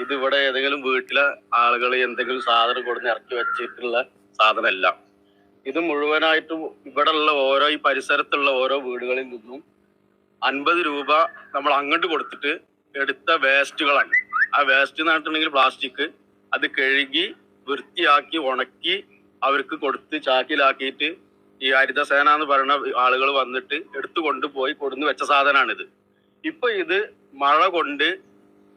ഇത് ഇവിടെ ഏതെങ്കിലും വീട്ടിലെ ആളുകൾ എന്തെങ്കിലും സാധനം കൊടുന്ന് ഇറക്കി വെച്ചിട്ടുള്ള സാധനമല്ല. ഇത് മുഴുവനായിട്ടും ഇവിടെ ഉള്ള ഓരോ ഈ പരിസരത്തുള്ള ഓരോ വീടുകളിൽ നിന്നും അൻപത് രൂപ നമ്മൾ അങ്ങോട്ട് കൊടുത്തിട്ട് എടുത്ത വേസ്റ്റുകളാണ്. ആ വേസ്റ്റ് എന്ന് പ്ലാസ്റ്റിക്. അത് കഴുകി വൃത്തിയാക്കി ഉണക്കി അവർക്ക് കൊടുത്ത് ചാക്കിലാക്കിയിട്ട് ഈ ഹരിതസേന എന്ന് പറയുന്ന ആളുകൾ വന്നിട്ട് എടുത്തു കൊണ്ടുപോയി കൊടുന്ന് വെച്ച സാധനമാണിത്. ഇപ്പൊ ഇത് മഴ കൊണ്ട്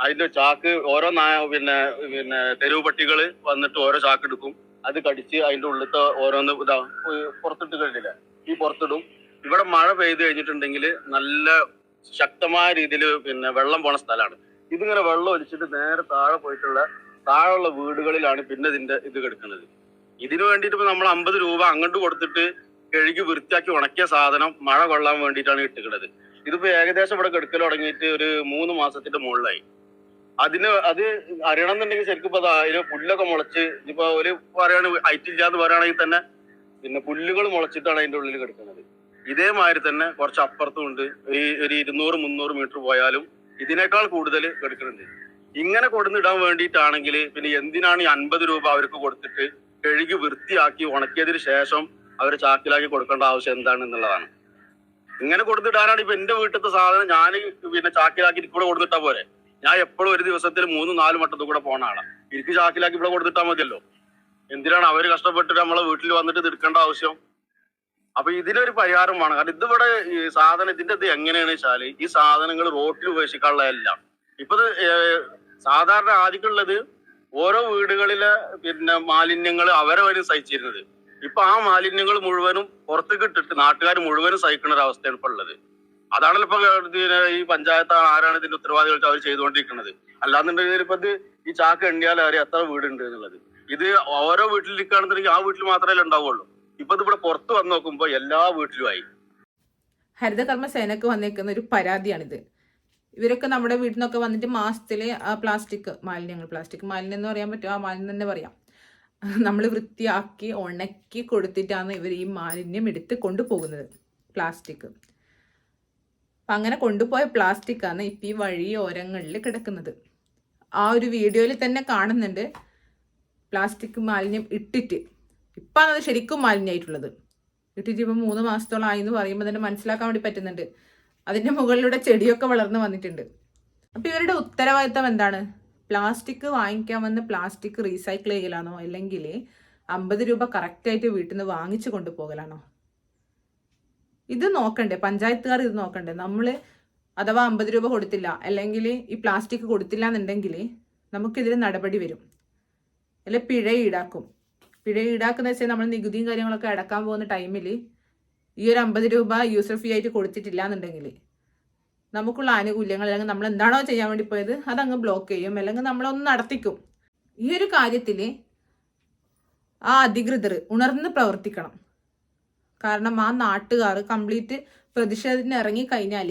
അതിന്റെ ചാക്ക് ഓരോ നായ പിന്നെ പിന്നെ തെരുവ് പട്ടികൾ വന്നിട്ട് ഓരോ ചാക്ക് എടുക്കും. അത് കടിച്ച് അതിന്റെ ഉള്ളിലത്തെ ഓരോന്ന് ഇതാ പുറത്തിട്ട് കഴിഞ്ഞില്ല? ഈ പുറത്തിടും. ഇവിടെ മഴ പെയ്ത് കഴിഞ്ഞിട്ടുണ്ടെങ്കിൽ നല്ല ശക്തമായ രീതിയിൽ പിന്നെ വെള്ളം പോണ സ്ഥലമാണ്. ഇതിങ്ങനെ വെള്ളം ഒലിച്ചിട്ട് നേരെ താഴെ പോയിട്ടുള്ള താഴെയുള്ള വീടുകളിലാണ് പിന്നെ ഇതിന്റെ ഇത് കിടക്കുന്നത്. ഇതിനു വേണ്ടിയിട്ട് ഇപ്പൊ നമ്മൾ അമ്പത് രൂപ അങ്ങോട്ട് കൊടുത്തിട്ട് കഴുകി വൃത്തിയാക്കി ഉണക്കിയ സാധനം മഴ കൊള്ളാൻ വേണ്ടിയിട്ടാണ് ഇട്ടുകിടത് ഇതിപ്പോ ഏകദേശം ഇവിടെ കെടുക്കൽ തുടങ്ങിയിട്ട് ഒരു മൂന്ന് മാസത്തിന്റെ മുകളിലായി. അതിന് അത് അറിയണം എന്നുണ്ടെങ്കിൽ ശരിക്കും ഇപ്പൊ അതിന് പുല്ലൊക്കെ മുളച്ച് ഇപ്പൊ ഒരു പറയാണ് ഹൈറ്റ് എന്ന് പറയുകയാണെങ്കിൽ തന്നെ പിന്നെ പുല്ലുകൾ മുളച്ചിട്ടാണ് അതിന്റെ ഉള്ളിൽ കിടക്കുന്നത്. ഇതേമാതിരി തന്നെ കുറച്ച് അപ്പുറത്തും ഉണ്ട് ഒരു ഒരു ഇരുന്നൂറ് മുന്നൂറ് മീറ്റർ പോയാലും ഇതിനേക്കാൾ കൂടുതൽ കിടക്കുന്നുണ്ട്. ഇങ്ങനെ കൊടുന്നിടാൻ വേണ്ടിയിട്ടാണെങ്കിൽ പിന്നെ എന്തിനാണ് ഈ അൻപത് രൂപ അവർക്ക് കൊടുത്തിട്ട് കഴുകി വൃത്തിയാക്കി ഉണക്കിയതിന് ശേഷം അവർ ചാക്കിലാക്കി കൊടുക്കേണ്ട ആവശ്യം എന്താണ് എന്നുള്ളതാണ്. ഇങ്ങനെ കൊടുത്തിട്ടാണ് ഇപ്പൊ എന്റെ വീട്ടിലത്തെ സാധനം ഞാൻ പിന്നെ ചാക്കിലാക്കി ഇവിടെ കൊടുത്തിട്ടാ പോരെ. ഞാൻ എപ്പോഴും ഒരു ദിവസത്തിൽ മൂന്ന് നാല് വട്ടത്തും കൂടെ പോണ ആളാണ് എനിക്ക് ചാക്കിലാക്കി ഇവിടെ കൊടുത്തിട്ടാ മതിയല്ലോ. എന്തിനാണ് അവർ കഷ്ടപ്പെട്ടിട്ട് നമ്മളെ വീട്ടിൽ വന്നിട്ട് ഇത് ആവശ്യം? അപ്പൊ ഇതിനൊരു പരിഹാരം വേണം. കാരണം ഇതിവിടെ ഈ സാധനം ഇതിന്റെ ഇത് എങ്ങനെയാണ് വെച്ചാൽ ഈ സാധനങ്ങൾ റോട്ടിൽ ഉപേക്ഷിക്കാനുള്ളതല്ല ഇപ്പൊ സാധാരണ ആദ്യമുള്ളത് ഓരോ വീടുകളിലെ പിന്നെ മാലിന്യങ്ങൾ അവരവരും സഹിച്ചിരുന്നത്. ഇപ്പൊ ആ മാലിന്യങ്ങൾ മുഴുവനും പുറത്തേക്ക് ഇട്ടിട്ട് നാട്ടുകാർ മുഴുവനും സഹിക്കുന്ന ഒരു അവസ്ഥയാണ് ഇപ്പൊ ഉള്ളത്. അതാണല്ലോ ഇപ്പൊ ഈ പഞ്ചായത്ത് ആരാണ് ഇതിന്റെ ഉത്തരവാദികൾ അവർ ചെയ്തുകൊണ്ടിരിക്കുന്നത്. അല്ലാന്നുണ്ടെങ്കിൽ ഇപ്പൊ ഇത് ഈ ചാക്ക് എണ്ണിയാൽ അറിയാം എത്ര വീടുണ്ട് എന്നുള്ളത്. ഇത് ഓരോ വീട്ടിലിരിക്കുകയാണെന്നുണ്ടെങ്കിൽ ആ വീട്ടിൽ മാത്രമേ ഉണ്ടാവുള്ളൂ. ഇപ്പൊ ഇത് ഇവിടെ പുറത്ത് വന്ന് നോക്കുമ്പോ എല്ലാ വീട്ടിലുമായി. ഹരിതകർമ്മ സേനക്ക് വന്നേക്കുന്ന ഒരു പരാതിയാണിത്. ഇവരൊക്കെ നമ്മുടെ വീട്ടിൽ നിന്നൊക്കെ വന്നിട്ട് ആ പ്ലാസ്റ്റിക് മാലിന്യങ്ങൾ പ്ലാസ്റ്റിക് മാലിന്യം എന്ന് പറയാൻ പറ്റും ആ മാലിന്യം തന്നെ പറയാം. നമ്മൾ വൃത്തിയാക്കി ഉണക്കി കൊടുത്തിട്ടാണ് ഇവർ ഈ മാലിന്യം എടുത്ത് കൊണ്ടുപോകുന്നത് പ്ലാസ്റ്റിക്. അപ്പം അങ്ങനെ കൊണ്ടുപോയ പ്ലാസ്റ്റിക്കാണ് ഇപ്പം ഈ വഴി ഓരങ്ങളിൽ കിടക്കുന്നത്. ആ ഒരു വീഡിയോയിൽ തന്നെ കാണുന്നുണ്ട് പ്ലാസ്റ്റിക് മാലിന്യം ഇട്ടിട്ട്. ഇപ്പം അത് ശരിക്കും മാലിന്യമായിട്ടുള്ളത് ഇട്ടിട്ട് ഇപ്പം മൂന്ന് മാസത്തോളം ആയി എന്ന് പറയുമ്പോൾ തന്നെ മനസ്സിലാക്കാൻ വേണ്ടി പറ്റുന്നുണ്ട്. അതിന്റെ മുകളിലൂടെ ചെടിയൊക്കെ വളർന്നു വന്നിട്ടുണ്ട്. അപ്പോൾ ഇവരുടെ ഉത്തരവാദിത്തം എന്താണ്? പ്ലാസ്റ്റിക് വാങ്ങിക്കാൻ വന്ന് പ്ലാസ്റ്റിക് റീസൈക്കിൾ ചെയ്യലാണോ? അല്ലെങ്കിൽ അമ്പത് രൂപ കറക്റ്റായിട്ട് വീട്ടിൽ നിന്ന് വാങ്ങിച്ചു കൊണ്ടുപോകലാണോ? ഇത് നോക്കണ്ടേ പഞ്ചായത്തുകാർ ഇത് നോക്കണ്ടേ? നമ്മൾ അഥവാ അമ്പത് രൂപ കൊടുത്തില്ല അല്ലെങ്കിൽ ഈ പ്ലാസ്റ്റിക് കൊടുത്തില്ല എന്നുണ്ടെങ്കിൽ നമുക്കെതിരെ നടപടി വരും. അല്ലെ പിഴ ഈടാക്കും. പിഴ ഈടാക്കുന്ന വെച്ചാൽ നമ്മൾ നികുതിയും കാര്യങ്ങളൊക്കെ അടക്കാൻ പോകുന്ന ടൈമിൽ ഈ ഒരു അമ്പത് രൂപ യൂസർ ഫീ ആയിട്ട് കൊടുത്തിട്ടില്ല എന്നുണ്ടെങ്കിൽ നമുക്കുള്ള ആനുകൂല്യങ്ങൾ അല്ലെങ്കിൽ നമ്മൾ എന്താണോ ചെയ്യാൻ വേണ്ടി പോയത് അതങ്ങ് ബ്ലോക്ക് ചെയ്യും അല്ലെങ്കിൽ നമ്മളൊന്ന് നടത്തിക്കും. ഈ ഒരു കാര്യത്തിൽ ആ അധികൃതർ ഉണർന്ന് പ്രവർത്തിക്കണം. കാരണം ആ നാട്ടുകാർ കംപ്ലീറ്റ് പ്രതിഷേധത്തിന് ഇറങ്ങി കഴിഞ്ഞാൽ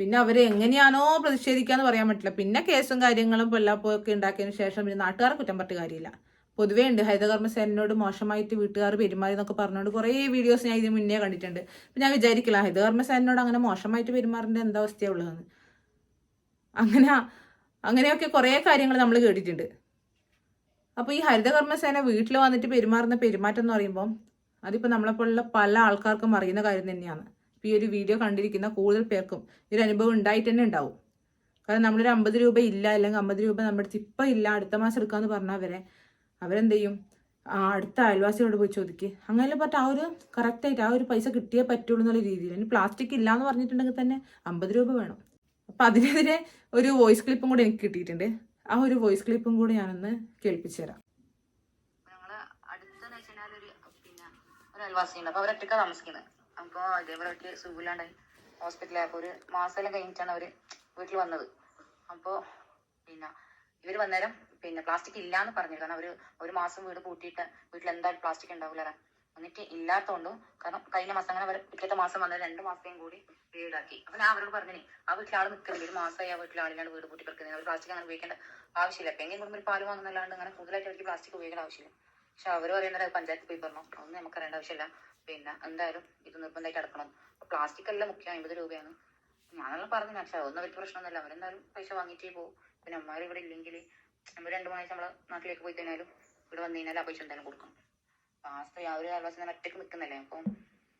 പിന്നെ അവർ എങ്ങനെയാണോ പ്രതിഷേധിക്കാന്ന് പറയാൻ പറ്റില്ല. പിന്നെ കേസും കാര്യങ്ങളും പൊല്ലാപ്പൊക്കെ ഉണ്ടാക്കിയതിന് ശേഷം പിന്നെ നാട്ടുകാരെ കുറ്റം പറഞ്ഞിട്ട് കാര്യമില്ല. പൊതുവേ ഉണ്ട്. ഹരിതകർമ്മസേനയോട് മോശമായിട്ട് വീട്ടുകാർ പെരുമാറി എന്നൊക്കെ പറഞ്ഞുകൊണ്ട് കുറേ വീഡിയോസ് ഞാൻ ഇതിന് മുന്നേ കണ്ടിട്ടുണ്ട്. അപ്പം ഞാൻ വിചാരിക്കില്ല ഹരിതകർമ്മസേനയോട് അങ്ങനെ മോശമായിട്ട് പെരുമാറേണ്ട എന്താ അവസ്ഥയാണ് ഉള്ളതെന്ന്. അങ്ങനെ അങ്ങനെയൊക്കെ കുറേ കാര്യങ്ങൾ നമ്മൾ കേട്ടിട്ടുണ്ട്. അപ്പോൾ ഈ ഹരിതകർമ്മസേന വീട്ടിൽ വന്നിട്ട് പെരുമാറുന്ന പെരുമാറ്റം എന്ന് പറയുമ്പോൾ അതിപ്പോൾ നമ്മളെപ്പോലുള്ള പല ആൾക്കാർക്കും അറിയുന്ന കാര്യം തന്നെയാണ്. ഈ ഒരു വീഡിയോ കണ്ടിരിക്കുന്ന കൂടുതൽ പേർക്കും ഈ ഒരു അനുഭവം ഉണ്ടായിട്ട് തന്നെ ഉണ്ടാവും. കാരണം നമ്മളൊരു അമ്പത് രൂപ ഇല്ല അല്ലെങ്കിൽ അമ്പത് രൂപ നമ്മുടെ അടുത്ത് ഇല്ല അടുത്ത മാസം എടുക്കാന്ന് പറഞ്ഞാൽ വരെ അവരെന്ത് ചെയ്യും? അടുത്ത അയൽവാസിയോട് പോയി ചോദിക്കുക അങ്ങനെ പറഞ്ഞിട്ട് ആ ഒരു കറക്റ്റായിട്ട് ആ ഒരു പൈസ കിട്ടിയേ പറ്റുള്ളൂ എന്നുള്ള രീതിയിൽ. ഇനി പ്ലാസ്റ്റിക് ഇല്ല എന്ന് പറഞ്ഞിട്ടുണ്ടെങ്കിൽ തന്നെ അമ്പത് രൂപ വേണം. അപ്പം അതിനെതിരെ ഒരു വോയിസ് ക്ലിപ്പും കൂടെ എനിക്ക് കിട്ടിയിട്ടുണ്ട്. ആ ഒരു വോയിസ് ക്ലിപ്പും കൂടെ ഞാനൊന്ന് കേൾപ്പിച്ചു തരാം ഞങ്ങൾ അടുത്തെന്ന് വെച്ചാൽ ഒരു പിന്നെ ഒരു അയൽവാസിയുണ്ട് അപ്പൊ അവരൊറ്റക്ക താമസിക്കുന്നത് അപ്പൊ ഇതേപോലെ ഒറ്റ സുഖമില്ലാണ്ടായി ഹോസ്പിറ്റലിൽ അപ്പൊ ഒരു മാസം എല്ലാം കഴിഞ്ഞിട്ടാണ് അവർ വീട്ടിൽ വന്നത്. അപ്പോ പിന്നെ ഇവർ വന്നേരം പിന്നെ പ്ലാസ്റ്റിക് ഇല്ലാന്ന് പറഞ്ഞു കാരണം അവർ ഒരു മാസം വീട് പൂട്ടിയിട്ട് വീട്ടിൽ എന്തായാലും പ്ലാസ്റ്റിക് ഉണ്ടാവില്ല എന്നിട്ട് ഇല്ലാത്തോണ്ടും കാരണം കഴിഞ്ഞ മാസം അങ്ങനെ അവർ പിറ്റത്തെ മാസം വന്നത് രണ്ട് മാസത്തെയും കൂടി വീടാക്കി. അപ്പൊ ഞാൻ അവരോട് പറഞ്ഞേ ആ വീട്ടിൽ ആൾ നിൽക്കുന്നില്ല ഒരു മാസമായി ആ വീട്ടിൽ ആളിലാണ് വീട് പൂട്ടി കിടക്കുന്നത് അവർ പ്ലാസ്റ്റിക് അങ്ങനെ ഉപയോഗിക്കേണ്ട ആവശ്യമില്ല. ഇപ്പൊ എങ്ങനെ കുടുംബം പാൽ വാങ്ങുന്നല്ലാണ്ട് അങ്ങനെ കൂടുതലായിട്ട് അവർക്ക് പ്ലാസ്റ്റിക് ഉപയോഗിക്കേണ്ട ആവശ്യമില്ല. പക്ഷെ അവർ പറയുന്നത് പഞ്ചായത്ത് പോയി പറഞ്ഞു അതൊന്നും നമുക്ക് അറിയേണ്ട ആവശ്യമില്ല. പിന്നെ എന്തായാലും ഇത് നിർബന്ധമായിട്ട് അടക്കണം. പ്ലാസ്റ്റിക് അല്ല മുഖ്യം അമ്പത് രൂപയാണ്. ഞാനെല്ലാം പറഞ്ഞു പക്ഷെ അതൊന്നും അവർക്ക് പ്രശ്നമൊന്നുമില്ല. അവരെന്തായാലും പൈസ വാങ്ങിയിട്ടേ പോകും പിന്നെ അമ്മമാർ ഇവിടെ ഇല്ലെങ്കിൽ നമ്മൾ രണ്ട് മണി നമ്മളെ നാട്ടിലേക്ക് പോയി കഴിഞ്ഞാലും ഇവിടെ വന്നു കഴിഞ്ഞാൽ ആ പൈസ എന്തായാലും കൊടുക്കും അപ്പൊ ആ ഒരു അയൽവാസി ഒറ്റയ്ക്ക് നിൽക്കുന്നല്ലേ? അപ്പം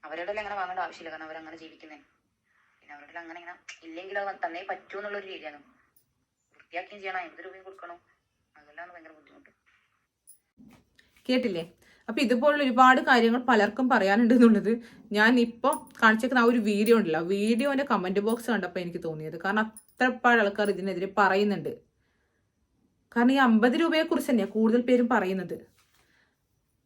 അവരുടെ അങ്ങനെ വാങ്ങേണ്ട ആവശ്യമില്ല. കാരണം അവരങ്ങനെ ജീവിക്കുന്നേ. പിന്നെ അവരുടെ അങ്ങനെ ഇങ്ങനെ ഇല്ലെങ്കിൽ അത് തന്നെ പറ്റൂ എന്നുള്ളൊരു രീതിയാണ്. വൃത്തിയാക്കുകയും ചെയ്യണം. അമ്പത് രൂപയും കൊടുക്കണം. അതെല്ലാം ഭയങ്കര ബുദ്ധിമുട്ട്. കേട്ടില്ലേ? അപ്പൊ ഇതുപോലുള്ള ഒരുപാട് കാര്യങ്ങൾ പലർക്കും പറയാനുണ്ട് എന്നുള്ളത് ഞാൻ ഇപ്പോൾ കാണിച്ചേക്കുന്ന ആ ഒരു വീഡിയോ ഉണ്ടല്ലോ. വീഡിയോന്റെ കമന്റ് ബോക്സ് കണ്ടപ്പോൾ എനിക്ക് തോന്നിയത്. കാരണം അത്രപ്പാട് ആൾക്കാർ ഇതിനെതിരെ പറയുന്നുണ്ട്. കാരണം ഈ അമ്പത് രൂപയെ കുറിച്ച് തന്നെയാണ് കൂടുതൽ പേരും പറയുന്നത്.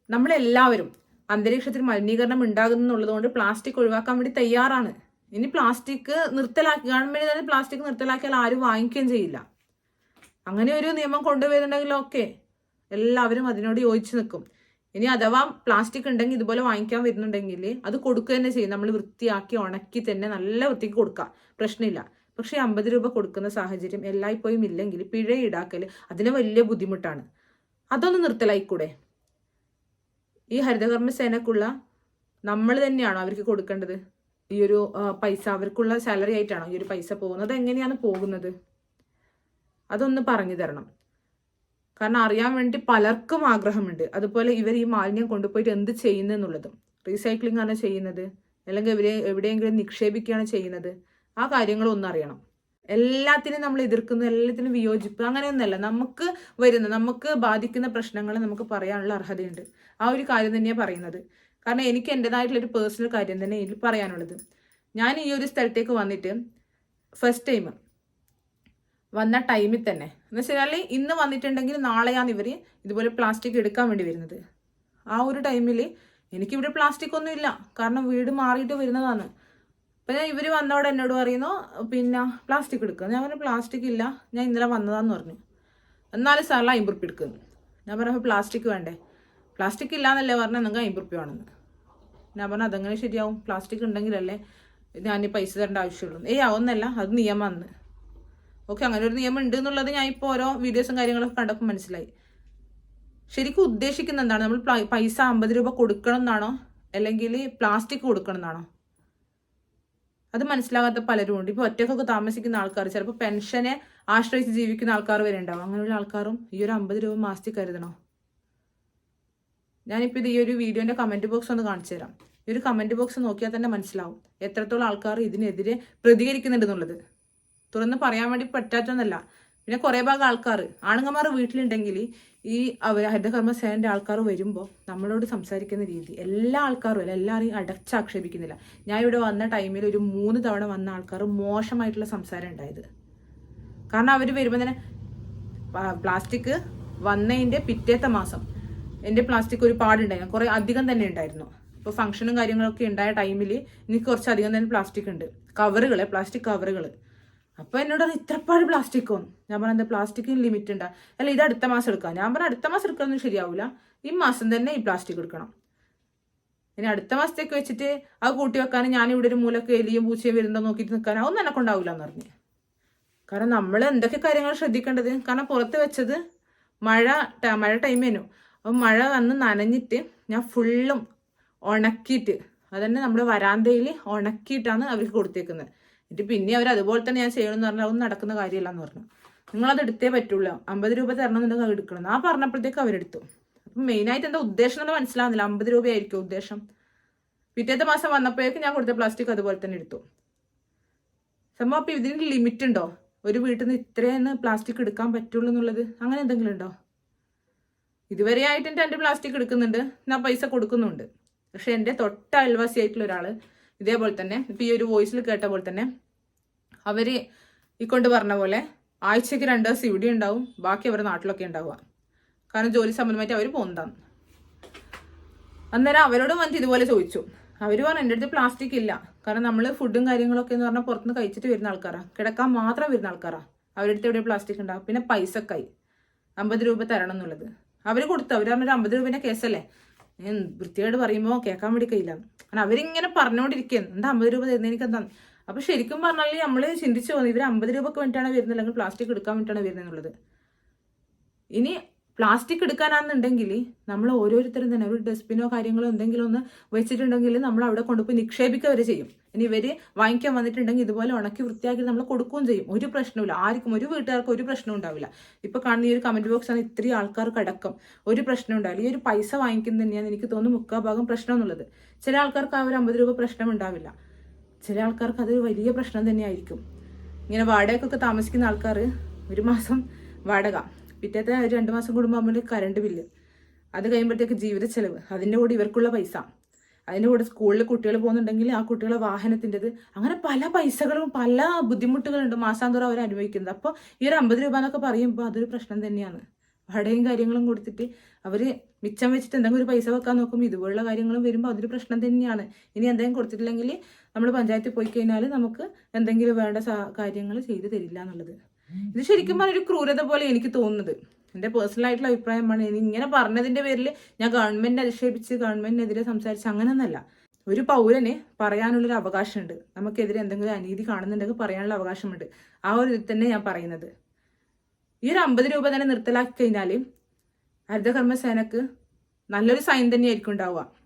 നമ്മളെല്ലാവരും അന്തരീക്ഷത്തിൽ മലിനീകരണം ഉണ്ടാകുന്നുള്ളത് കൊണ്ട് പ്ലാസ്റ്റിക് ഒഴിവാക്കാൻ വേണ്ടി തയ്യാറാണ്. ഇനി പ്ലാസ്റ്റിക് നിർത്തലാക്കി ഗവൺമെന്റ് തന്നെ പ്ലാസ്റ്റിക് നിർത്തലാക്കിയാൽ ആരും വാങ്ങിക്കുകയും ചെയ്യില്ല. അങ്ങനെ ഒരു നിയമം കൊണ്ടുവരുന്നുണ്ടെങ്കിൽ ഓക്കെ എല്ലാവരും അതിനോട് യോജിച്ച് നിൽക്കും ഇനി അഥവാ പ്ലാസ്റ്റിക് ഉണ്ടെങ്കിൽ ഇതുപോലെ വാങ്ങിക്കാൻ വരുന്നുണ്ടെങ്കിൽ അത് കൊടുക്കുക തന്നെ ചെയ്യും. നമ്മൾ വൃത്തിയാക്കി ഉണക്കി തന്നെ നല്ല വൃത്തിക്ക് കൊടുക്കുക. പ്രശ്നമില്ല. പക്ഷേ അമ്പത് രൂപ കൊടുക്കുന്ന സാഹചര്യം എല്ലായ്പ്പോഴും ഇല്ലെങ്കിൽ പിഴ ഈടാക്കൽ അതിന് വലിയ ബുദ്ധിമുട്ടാണ്. അതൊന്ന് നിർത്തലായിക്കൂടെ? ഈ ഹരിതകർമ്മ സേനക്കുള്ള നമ്മൾ തന്നെയാണോ അവർക്ക് കൊടുക്കേണ്ടത്? ഈ ഒരു പൈസ അവർക്കുള്ള സാലറി ആയിട്ടാണോ ഈ ഒരു പൈസ പോകുന്നത്? എങ്ങനെയാണ് പോകുന്നത്? അതൊന്ന് പറഞ്ഞു തരണം. കാരണം അറിയാൻ വേണ്ടി പലർക്കും ആഗ്രഹമുണ്ട്. അതുപോലെ ഇവർ ഈ മാലിന്യം കൊണ്ടുപോയിട്ട് എന്ത് ചെയ്യുന്നു എന്നുള്ളതും. റീസൈക്ലിംഗ് ആണ് ചെയ്യുന്നത്. അല്ലെങ്കിൽ ഇവരെ എവിടെയെങ്കിലും നിക്ഷേപിക്കുകയാണ് ചെയ്യുന്നത്. ആ കാര്യങ്ങളൊന്നും അറിയണം. എല്ലാത്തിനും നമ്മൾ എതിർക്കുന്നു എല്ലാത്തിനും വിയോജിപ്പ് അങ്ങനെയൊന്നുമല്ല. നമുക്ക് വരുന്ന നമുക്ക് ബാധിക്കുന്ന പ്രശ്നങ്ങൾ നമുക്ക് പറയാനുള്ള അർഹതയുണ്ട്. ആ ഒരു കാര്യം തന്നെയാണ് പറയുന്നത്. കാരണം എനിക്ക് എന്റെതായിട്ടുള്ള ഒരു പേഴ്സണൽ കാര്യം തന്നെ ഇതിൽ പറയാനുള്ളത്. ഞാൻ ഈ ഒരു സ്ഥലത്തേക്ക് വന്നിട്ട് ഫസ്റ്റ് ടൈം വന്ന ടൈമിൽ തന്നെ. എന്ന് വെച്ചാൽ ഇന്ന് വന്നിട്ടുണ്ടെങ്കിൽ നാളെയാണ് ഇവർ ഇതുപോലെ പ്ലാസ്റ്റിക് എടുക്കാൻ വേണ്ടി വരുന്നത്. ആ ഒരു ടൈമിൽ എനിക്കിവിടെ പ്ലാസ്റ്റിക് ഒന്നും ഇല്ല. കാരണം വീട് മാറിയിട്ട് വരുന്നതാണ്. അപ്പം ഞാൻ ഇവർ വന്നവിടെ എന്നോട് പറയുന്നു പിന്നെ പ്ലാസ്റ്റിക് എടുക്കുക ഞാൻ പറഞ്ഞു പ്ലാസ്റ്റിക് ഇല്ല. ഞാൻ ഇന്നലെ വന്നതാന്ന് പറഞ്ഞു. എന്നാലും സാറിൽ അമ്പത് റുപ്യ എടുക്കുന്നു. ഞാൻ പറഞ്ഞു പ്ലാസ്റ്റിക് വേണ്ടേ? പ്ലാസ്റ്റിക് ഇല്ല എന്നല്ലേ പറഞ്ഞാൽ നിങ്ങൾക്ക് അമ്പത് റുപ്യ വേണമെന്ന്. ഞാൻ പറഞ്ഞു അതെങ്ങനെ ശരിയാവും. പ്ലാസ്റ്റിക് ഉണ്ടെങ്കിലല്ലേ ഞാൻ പൈസ തരേണ്ട ആവശ്യമുള്ളൂ. ഏയ് ആവുന്നല്ല അത് നിയമമാണ്. ഓക്കെ അങ്ങനെ ഒരു നിയമം ഉണ്ട് എന്നുള്ളത് ഞാൻ ഇപ്പോൾ ഓരോ വീഡിയോസും കാര്യങ്ങളൊക്കെ കണ്ടപ്പോൾ മനസ്സിലായി. ശരിക്കും ഉദ്ദേശിക്കുന്ന എന്താണ്? നമ്മൾ പൈസ അമ്പത് രൂപ കൊടുക്കണം എന്നാണോ? അല്ലെങ്കിൽ പ്ലാസ്റ്റിക് കൊടുക്കണം എന്നാണോ? അത് മനസ്സിലാകാത്ത പലരും ഉണ്ട്. ഇപ്പോൾ ഒറ്റക്കൊക്കെ താമസിക്കുന്ന ആൾക്കാർ ചിലപ്പോൾ പെൻഷനെ ആശ്രയിച്ച് ജീവിക്കുന്ന ആൾക്കാർ വരെ ഉണ്ടാവും. അങ്ങനെയുള്ള ആൾക്കാരും ഈ ഒരു അമ്പത് രൂപ മാസത്തിൽ കരുതണോ? ഞാനിപ്പോൾ ഇത് ഈ ഒരു വീഡിയോന്റെ കമന്റ് ബോക്സ് ഒന്ന് കാണിച്ചു തരാം. ഈ ഒരു കമന്റ് ബോക്സ് നോക്കിയാൽ തന്നെ മനസ്സിലാവും എത്രത്തോളം ആൾക്കാർ ഇതിനെതിരെ പ്രതികരിക്കുന്നുണ്ടെന്നുള്ളത് തുറന്ന് പറയാൻ വേണ്ടി പറ്റാത്തൊന്നല്ല പിന്നെ കുറേ ഭാഗം ആൾക്കാർ ആണുങ്ങന്മാർ വീട്ടിലുണ്ടെങ്കിൽ ഈ അവർ ഹരിതകർമ്മ സേനന്റെ ആൾക്കാർ വരുമ്പോൾ നമ്മളോട് സംസാരിക്കുന്ന രീതി എല്ലാ ആൾക്കാരും അല്ല എല്ലാവരെയും അടച്ചാക്ഷേപിക്കുന്നില്ല. ഞാൻ ഇവിടെ വന്ന ടൈമിൽ ഒരു മൂന്ന് തവണ വന്ന ആൾക്കാർ മോശമായിട്ടുള്ള സംസാരം ഉണ്ടായത്. കാരണം അവർ വരുമ്പോൾ തന്നെ പ്ലാസ്റ്റിക് വന്നതിന്റെ പിറ്റേത്തെ മാസം എന്റെ പ്ലാസ്റ്റിക് ഒരു പാടുണ്ടായിരുന്നു കുറേ അധികം തന്നെ ഉണ്ടായിരുന്നു. ഇപ്പോൾ ഫംഗ്ഷനും കാര്യങ്ങളൊക്കെ ഉണ്ടായ ടൈമിൽ എനിക്ക് കുറച്ചധികം തന്നെ പ്ലാസ്റ്റിക് ഉണ്ട്. കവറുകൾ പ്ലാസ്റ്റിക് കവറുകൾ അപ്പോൾ എന്നോട് പറഞ്ഞു ഇത്രപ്പാട് പ്ലാസ്റ്റിക്കോ ഞാൻ പറഞ്ഞത് പ്ലാസ്റ്റിക്കിന് ലിമിറ്റ് ഉണ്ട് അല്ല ഇത് അടുത്ത മാസം എടുക്കാം. ഞാൻ പറഞ്ഞ അടുത്ത മാസം എടുക്കാനൊന്നും ശരിയാവില്ല ഈ മാസം തന്നെ ഈ പ്ലാസ്റ്റിക് എടുക്കണം. ഇനി അടുത്ത മാസത്തേക്ക് വെച്ചിട്ട് അത് കൂട്ടി വെക്കാൻ ഇവിടെ ഒരു മൂലക്ക് എലിയും പൂച്ചയും വരുന്നോ നോക്കിയിട്ട് നിൽക്കാൻ അതൊന്നും എന്നെ കൊണ്ടാവില്ല എന്ന് പറഞ്ഞു. കാരണം നമ്മൾ എന്തൊക്കെ കാര്യങ്ങൾ ശ്രദ്ധിക്കേണ്ടത്? കാരണം പുറത്ത് വെച്ചത് മഴ മഴ ടൈമേനു അപ്പം മഴ വന്ന് നനഞ്ഞിട്ട് ഞാൻ ഫുള്ളും ഉണക്കിയിട്ട് അതന്നെ നമ്മുടെ വരാന്തയിൽ ഉണക്കിയിട്ടാണ് അവർക്ക് കൊടുത്തേക്കുന്നത്. എന്നിട്ട് പിന്നെ അവർ അതുപോലെ തന്നെ ഞാൻ ചെയ്യണമെന്ന് പറഞ്ഞാൽ അതൊന്നും നടക്കുന്ന കാര്യമല്ല എന്ന് പറഞ്ഞു. നിങ്ങളത് എടുത്തേ പറ്റുള്ളൂ. അമ്പത് രൂപ തരണമെന്നുണ്ടെങ്കിൽ അത് എടുക്കണം. ആ പറഞ്ഞപ്പോഴത്തേക്ക് അവരെടുത്തു. അപ്പം മെയിനായിട്ട് എന്താ ഉദ്ദേശം എന്നുള്ളത് മനസ്സിലാവുന്നില്ല. അമ്പത് രൂപയായിരിക്കും ഉദ്ദേശം. പിറ്റേത്തെ മാസം വന്നപ്പോഴേക്കും ഞാൻ കൊടുത്ത പ്ലാസ്റ്റിക് അതുപോലെ തന്നെ എടുത്തു. സംഭവം അപ്പം ഇതിന് ലിമിറ്റ് ഉണ്ടോ? ഒരു വീട്ടിൽ നിന്ന് ഇത്രയെന്ന് പ്ലാസ്റ്റിക് എടുക്കാൻ പറ്റുള്ളൂ എന്നുള്ളത് അങ്ങനെ എന്തെങ്കിലും ഉണ്ടോ? ഇതുവരെ ആയിട്ട് എന്റെ പ്ലാസ്റ്റിക് എടുക്കുന്നുണ്ട്. ഞാൻ പൈസ കൊടുക്കുന്നുണ്ട്. പക്ഷെ എന്റെ തൊട്ട അയൽവാസിയായിട്ടുള്ള ഒരാൾ ഇതേപോലെ തന്നെ ഇപ്പോൾ ഈ ഒരു വോയിസിൽ കേട്ട പോലെ തന്നെ അവർ ഈ കൊണ്ട് പറഞ്ഞ പോലെ ആഴ്ചയ്ക്ക് രണ്ട് ദിവസം ഇവിടെ ഉണ്ടാവും ബാക്കി അവരുടെ നാട്ടിലൊക്കെ ഉണ്ടാവുക. കാരണം ജോലി സംബന്ധമായിട്ട് അവർ പോകുന്നതാണ്. അന്നേരം അവരോട് വന്നിട്ട് ഇതുപോലെ ചോദിച്ചു. അവർ പറഞ്ഞു എന്റെ അടുത്ത് പ്ലാസ്റ്റിക് ഇല്ല. കാരണം നമ്മൾ ഫുഡും കാര്യങ്ങളൊക്കെ എന്ന് പറഞ്ഞാൽ പുറത്തുനിന്ന് കഴിച്ചിട്ട് വരുന്ന ആൾക്കാരാണ് കിടക്കാൻ മാത്രം വരുന്ന ആൾക്കാരാണ് അവരുടെ അടുത്ത് എവിടെ പ്ലാസ്റ്റിക് ഉണ്ടാവും. പിന്നെ പൈസക്കായി. അമ്പത് രൂപ തരണം എന്നുള്ളത്. അവർ കൊടുത്തു. അവർ പറഞ്ഞൊരു അമ്പത് രൂപേന്റെ കേസല്ലേ ഞാൻ വൃത്തിയോട് പറയുമ്പോൾ കേൾക്കാൻ വേണ്ടി കഴിയില്ല. കാരണം അവരിങ്ങനെ പറഞ്ഞുകൊണ്ടിരിക്കുന്നു എന്താ അമ്പത് രൂപ തരുന്നത് എനിക്ക് എന്താ അപ്പൊ ശരിക്കും പറഞ്ഞാൽ നമ്മൾ ചിന്തിച്ചു പോകുന്നത് ഇവർ അമ്പത് രൂപക്ക് വേണ്ടിയിട്ടാണ് വരുന്നത്? അല്ലെങ്കിൽ പ്ലാസ്റ്റിക് എടുക്കാൻ വേണ്ടിയിട്ടാണ് വരുന്നത് എന്നുള്ളത്. ഇനി പ്ലാസ്റ്റിക് എടുക്കാനാണെന്നുണ്ടെങ്കിൽ നമ്മൾ ഓരോരുത്തരും തന്നെ ഒരു ഡസ്റ്റ്ബിനോ കാര്യങ്ങളോ എന്തെങ്കിലും ഒന്ന് വെച്ചിട്ടുണ്ടെങ്കിൽ നമ്മൾ അവിടെ കൊണ്ടുപോയി നിക്ഷേപിക്കുക വരെ ചെയ്യും. ഇനി ഇവർ വാങ്ങിക്കാൻ വന്നിട്ടുണ്ടെങ്കിൽ ഇതുപോലെ ഉണക്കി വൃത്തിയാക്കി നമ്മൾ കൊടുക്കുകയും ചെയ്യും. ഒരു പ്രശ്നമില്ല ആർക്കും ഒരു വീട്ടുകാർക്കും ഒരു പ്രശ്നം ഉണ്ടാവില്ല. ഇപ്പൊ കാണുന്ന ഈ ഒരു കമന്റ് ബോക്സ് ആണ് ഇത്രയും ആൾക്കാർ അടക്കം ഒരു പ്രശ്നം ഉണ്ടാവില്ല. ഈ ഒരു പൈസ വാങ്ങിക്കുന്നത് തന്നെയാണ് എനിക്ക് തോന്നുന്നു മുക്കാൽ ഭാഗം പ്രശ്നം എന്നുള്ളത്. ചില ആൾക്കാർക്ക് ആ ഒരു അമ്പത് രൂപ പ്രശ്നം ഉണ്ടാവില്ല. ചില ആൾക്കാർക്ക് അതൊരു വലിയ പ്രശ്നം തന്നെയായിരിക്കും. ഇങ്ങനെ വാടകയ്ക്കൊക്കെ താമസിക്കുന്ന ആൾക്കാർ ഒരു മാസം വാടക. പിറ്റേത്തെ രണ്ട് മാസം കൂടുമ്പോൾ അമ്മയുടെ കറണ്ട് ബില്ല് അത് കഴിയുമ്പോഴത്തേക്ക് ജീവിത ചെലവ്. അതിന്റെ കൂടെ ഇവർക്കുള്ള പൈസ. അതിന്റെ കൂടെ സ്കൂളിൽ കുട്ടികൾ പോകുന്നുണ്ടെങ്കിൽ ആ കുട്ടികളെ വാഹനത്തിന്റെത്. അങ്ങനെ പല പൈസകളും പല ബുദ്ധിമുട്ടുകളുണ്ട് മാസാന്തോറും അവർ അനുഭവിക്കുന്നത്. അപ്പോൾ ഈ ഒരു അമ്പത് രൂപ എന്നൊക്കെ പറയുമ്പോൾ അതൊരു പ്രശ്നം തന്നെയാണ്. വടയും കാര്യങ്ങളും കൊടുത്തിട്ട് അവർ മിച്ചം വെച്ചിട്ട് എന്തെങ്കിലും ഒരു പൈസ വെക്കാൻ നോക്കുമ്പോൾ ഇതുപോലുള്ള കാര്യങ്ങളും വരുമ്പോൾ അതൊരു പ്രശ്നം തന്നെയാണ്. ഇനി എന്തെങ്കിലും കൊടുത്തിട്ടില്ലെങ്കിൽ നമ്മൾ പഞ്ചായത്തിൽ പോയി കഴിഞ്ഞാൽ നമുക്ക് എന്തെങ്കിലും വേണ്ട കാര്യങ്ങൾ ചെയ്തു തരില്ല എന്നുള്ളത്. ഇത് ശരിക്കും പറഞ്ഞ ഒരു ക്രൂരത പോലെ എനിക്ക് തോന്നുന്നത്. എന്റെ പേഴ്സണൽ ആയിട്ടുള്ള അഭിപ്രായമാണ് ഇങ്ങനെ പറഞ്ഞതിന്റെ പേരിൽ ഞാൻ ഗവൺമെന്റ് അധിക്ഷേപിച്ച് ഗവൺമെന്റിനെതിരെ സംസാരിച്ച് അങ്ങനെയൊന്നല്ല ഒരു പൗരന് പറയാനുള്ളൊരു അവകാശമുണ്ട്. നമുക്കെതിരെ എന്തെങ്കിലും അനീതി കാണുന്നുണ്ടെങ്കിൽ പറയാനുള്ള അവകാശമുണ്ട്. ആ ഒരു ഇതിൽ തന്നെ ഞാൻ പറയുന്നത്. ഈ ഒരു അമ്പത് രൂപ തന്നെ നിർത്തലാക്കി കഴിഞ്ഞാൽ ഹരിതകർമ്മസേനക്ക് നല്ലൊരു സൈൻ തന്നെയായിരിക്കും ഉണ്ടാവുക.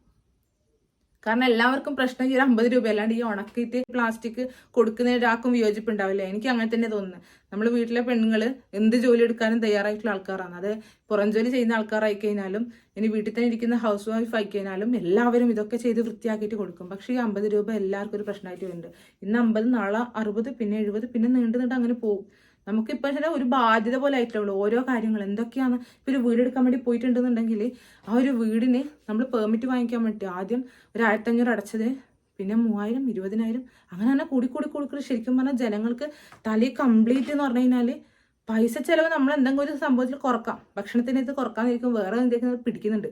കാരണം എല്ലാവർക്കും പ്രശ്നം ഒരു അമ്പത് രൂപ അല്ലാണ്ട് ഈ ഉണക്കിയിട്ട് പ്ലാസ്റ്റിക് കൊടുക്കുന്ന ഒരാൾക്കും വിയോജിപ്പുണ്ടാവില്ല. എനിക്ക് അങ്ങനെ തന്നെ തോന്നുന്നു. നമ്മൾ വീട്ടിലെ പെണ്ണുങ്ങൾ എന്ത് ജോലി എടുക്കാനും തയ്യാറായിട്ടുള്ള ആൾക്കാരാണ്. അത് പുറം ജോലി ചെയ്യുന്ന ആൾക്കാരായി കഴിഞ്ഞാലും ഇനി വീട്ടിൽ തന്നെ ഇരിക്കുന്ന ഹൗസ് വൈഫ് ആയി കഴിഞ്ഞാലും എല്ലാവരും ഇതൊക്കെ ചെയ്ത് വൃത്തിയാക്കിയിട്ട് കൊടുക്കും. പക്ഷേ ഈ അമ്പത് രൂപ എല്ലാവർക്കും ഒരു പ്രശ്നമായിട്ട് വരുന്നുണ്ട്. ഇന്ന് അമ്പത് നാളെ അറുപത് പിന്നെ എഴുപത് പിന്നെ നീണ്ടു നീണ്ട് അങ്ങനെ പോകും. നമുക്കിപ്പോൾ ചില ഒരു ബാധ്യത പോലെ ആയിട്ടുള്ളൂ. ഓരോ കാര്യങ്ങൾ എന്തൊക്കെയാണ് ഇപ്പോൾ ഒരു വീട് എടുക്കാൻ വേണ്ടി പോയിട്ടുണ്ടെന്നുണ്ടെങ്കിൽ ആ ഒരു വീടിന് നമ്മൾ പെർമിറ്റ് വാങ്ങിക്കാൻ വേണ്ടി ആദ്യം ഒരു ആയിരത്തഞ്ഞൂറ് അടച്ചത് പിന്നെ മൂവായിരം ഇരുപതിനായിരം അങ്ങനെ തന്നെ കൂടി കൂടി കൂടി ശരിക്കും പറഞ്ഞാൽ ജനങ്ങൾക്ക് തലി കംപ്ലീറ്റ് എന്ന് പറഞ്ഞു കഴിഞ്ഞാൽ പൈസ ചിലവ് നമ്മൾ എന്തെങ്കിലും ഒരു സംഭവത്തിൽ കുറക്കാം. ഭക്ഷണത്തിന്റെ ഇത് കുറക്കാതിരിക്കും വേറെ എന്തെങ്കിലും പിടിക്കുന്നുണ്ട്.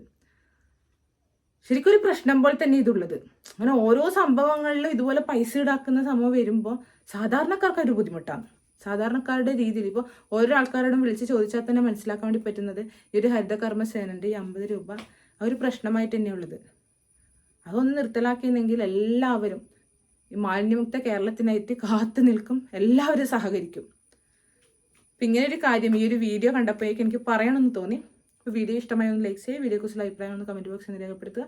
ശരിക്കും ഒരു പ്രശ്നം പോലെ തന്നെ ഇതുള്ളത്. അങ്ങനെ ഓരോ സംഭവങ്ങളിലും ഇതുപോലെ പൈസ ഈടാക്കുന്ന സംഭവം വരുമ്പോൾ സാധാരണക്കാർക്ക് ഒരു ബുദ്ധിമുട്ടാണ്. സാധാരണക്കാരുടെ രീതിയിൽ ഇപ്പോൾ ഓരോ ആൾക്കാരോടും വിളിച്ച് ചോദിച്ചാൽ തന്നെ മനസ്സിലാക്കാൻ വേണ്ടി പറ്റുന്നത് ഈ ഒരു ഹരിതകർമ്മസേനന്റെ ഈ അമ്പത് രൂപ ആ ഒരു പ്രശ്നമായിട്ട് തന്നെയുള്ളത്. അതൊന്ന് നിർത്തലാക്കിയെന്നെങ്കിൽ എല്ലാവരും ഈ മാലിന്യമുക്ത കേരളത്തിനായിട്ട് കാത്തു നിൽക്കും എല്ലാവരും സഹകരിക്കും. അപ്പം ഇങ്ങനെ ഒരു കാര്യം ഈ ഒരു വീഡിയോ കണ്ടപ്പോഴേക്കും എനിക്ക് പറയണമെന്ന് തോന്നി. വീഡിയോ ഇഷ്ടമായി ഒന്ന് ലൈക്ക് ചെയ്യുക വീഡിയോയെക്കുറിച്ചുള്ള അഭിപ്രായം ഒന്ന് കമന്റ് ബോക്സിൽ രേഖപ്പെടുത്തുക.